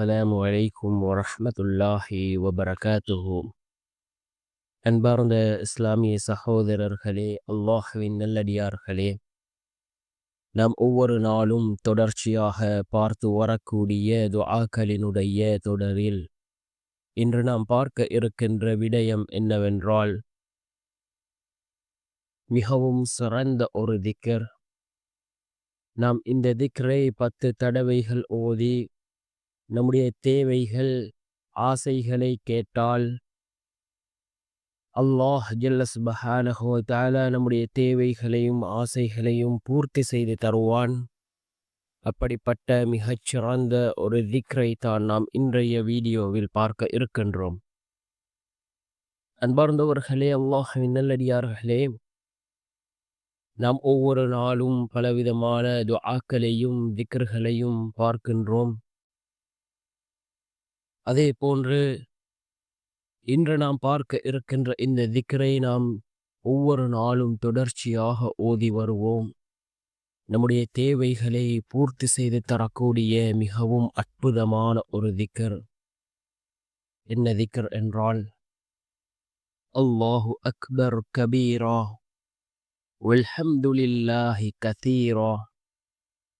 அஸ்ஸலாமு அலைக்கும் வரஹமத்துல்லாஹி வபரகாத்துஹு அன்பார்ந்த இஸ்லாமிய சகோதரர்களே அல்லாஹுவின் நல்லடியார்களே நாம் ஒவ்வொரு நாளும் தொடர்ச்சியாக பார்த்து வரக்கூடிய துஆக்களினுடைய தொடரில் இன்று நாம் பார்க்க இருக்கின்ற விடயம் என்னவென்றால் மிகவும் சிறந்த ஒரு திக்கர் நாம் இந்த திக்கரை பத்து தடவைகள் ஓதி நம்முடைய தேவைகள் ஆசைகளை கேட்டால் அல்லாஹ் ஜல்லஸ்பஹானஹோ தாலா நம்முடைய தேவைகளையும் ஆசைகளையும் பூர்த்தி செய்து தருவான். அப்படிப்பட்ட மிகச்சிறந்த ஒரு திக்ரை தான் நாம் இன்றைய வீடியோவில் பார்க்க இருக்கின்றோம். அன்பார்ந்தவர்களே அல்லாஹின் நல்லடியார்களே நாம் ஒவ்வொரு நாளும் பலவிதமான துஆக்களையும் திக்ர்களையும் பார்க்கின்றோம். அதே போன்று இன்று நாம் பார்க்க இருக்கின்ற இந்த திக்கரை நாம் ஒவ்வொரு நாளும் தொடர்ச்சியாக ஓதி வருவோம். நம்முடைய தேவைகளை பூர்த்தி செய்து தரக்கூடிய மிகவும் அற்புதமான ஒரு திக்கர் என்ன திக்கர் என்றால் அல்லாஹு அக்பர் கபீரா வல்ஹம்துலில்லாஹி கதீரா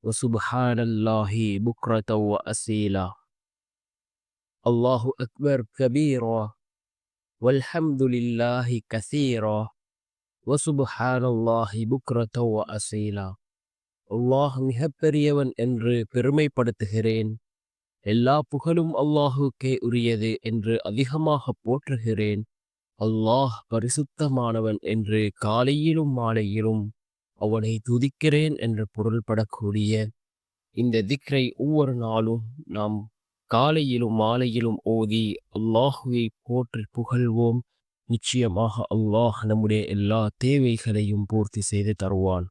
வசுபஹானல்லாஹி புக்ரதவ அசீலா. அல்லாஹு அக்பர் கபீரோ வல்ஹம்துலில்லாஹி கசீரோ வசுபுஹானல்லாஹி புக்ரதோ அசீலா அல்லாஹ் மிகப்பெரியவன் என்று பெருமைப்படுத்துகிறேன். எல்லா புகழும் அல்லாஹுக்கே உரியது என்று அதிகமாக போற்றுகிறேன். அல்லாஹ் பரிசுத்தமானவன் என்று காலையிலும் மாலையிலும் அவனை துதிக்கிறேன் என்று பொருள்படக்கூடிய இந்த திக்ரை ஒவ்வொரு நாளும் நாம் காலையிலும் மாலையிலும் ஓதி அல்லாஹுவை போற்றி புகழ்வோம். நிச்சயமாக அல்லாஹ் நம்முடைய எல்லா தேவைகளையும் பூர்த்தி செய்து தருவான்.